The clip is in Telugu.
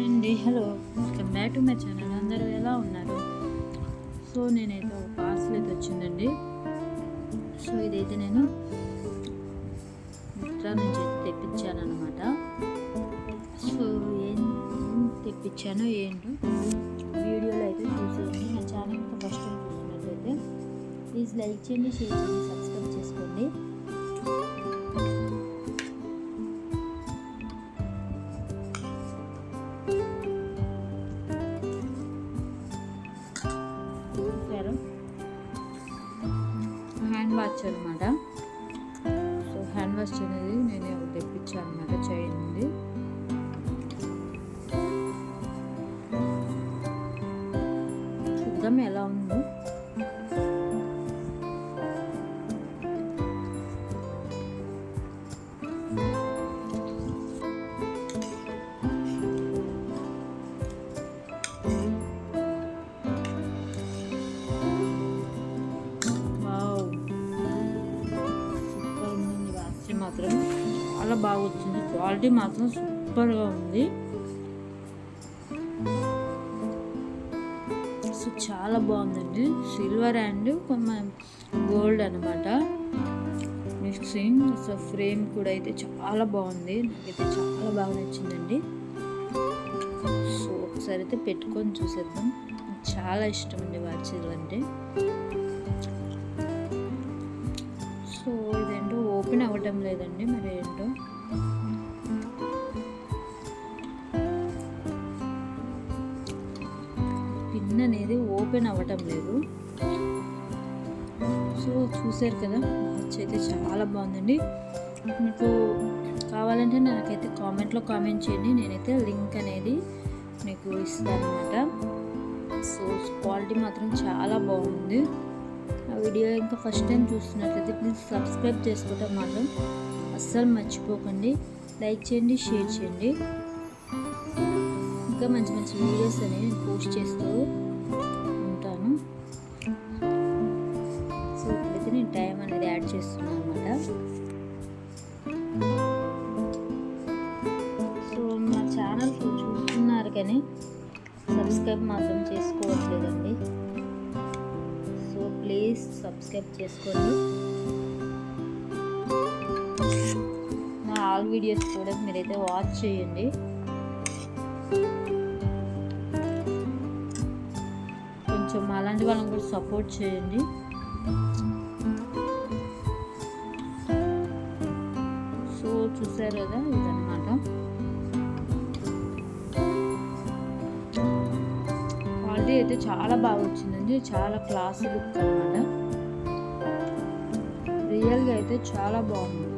అండి. Hello welcome back to my channel అందరూ ఎలా ఉన్నారు? సో నేనైతే ఒక పార్సల్ అయితే వచ్చిందండి. సో ఇదైతే నేను మిత్రా నుంచి అయితే తెప్పించాను అనమాట సో ఏం ఏం తెప్పించానో ఏంటో వీడియోలో అయితే చూసేయండి. నా channel first time please like చేయండి షేర్ చేయండి సబ్స్క్రైబ్ చేసుకోండి. హ్యాండ్ వాచ్ అనమాట సో హ్యాండ్ వాచ్ అనేది నేను తెప్పించాను అనమాట చైన్ ఉంది చూద్దాం ఎలా ఉందో. చాలా బాగా వచ్చింది క్వాలిటీ మాత్రం సూపర్గా ఉంది. సో చాలా బాగుందండి. సిల్వర్ అండ్ కొంచెం గోల్డ్ అనమాట మిక్సింగ్ సో ఫ్రేమ్ కూడా అయితే చాలా బాగుంది. నాకైతే చాలా బాగా నచ్చిందండి. సో ఒకసారి అయితే పెట్టుకొని చూసేద్దాం. చాలా ఇష్టం అండి వాచ్ అంటే రావటం లేదండి మరి ఏంటో? పిన్ అనేది ఓపెన్ అవ్వటం లేదు. సో చూసారు కదా వాచ్ అయితే చాలా బాగుందండి. మీకు కావాలంటే నాకైతే కామెంట్లో కామెంట్ చేయండి. నేనైతే లింక్ అనేది మీకు ఇస్తాను అనమాట సో క్వాలిటీ మాత్రం చాలా బాగుంది. ఆ వీడియో ఇంకా ఫస్ట్ టైం చూస్తున్నట్లయితే ప్లీజ్ సబ్స్క్రైబ్ చేసుకోవటం మాత్రం అస్సలు మర్చిపోకండి. లైక్ చేయండి షేర్ చేయండి. ఇంకా మంచి మంచి వీడియోస్ అనేవి నేను పోస్ట్ చేస్తూ ఉంటాను. సో ఇప్పుడైతే నేను టైం అనేది యాడ్ చేస్తున్నాను అనమాట సో నా ఛానల్ చూస్తున్నారు కానీ సబ్స్క్రైబ్ మాత్రం చేసుకోవట్లేదండి. ప్లీజ్ సబ్స్క్రైబ్ చేసుకోండి. నా ఆల్ వీడియోస్ కూడా మీరైతే వాచ్ చేయండి. కొంచెం అలాంటి వాళ్ళని కూడా సపోర్ట్ చేయండి. సో చూసారు కదా ఇదన్నమాట. క్వాలిటీ అయితే చాలా బాగా వచ్చిందండి చాలా క్లాస్ లుక్ అనమాట రియల్గా అయితే చాలా బాగుంది.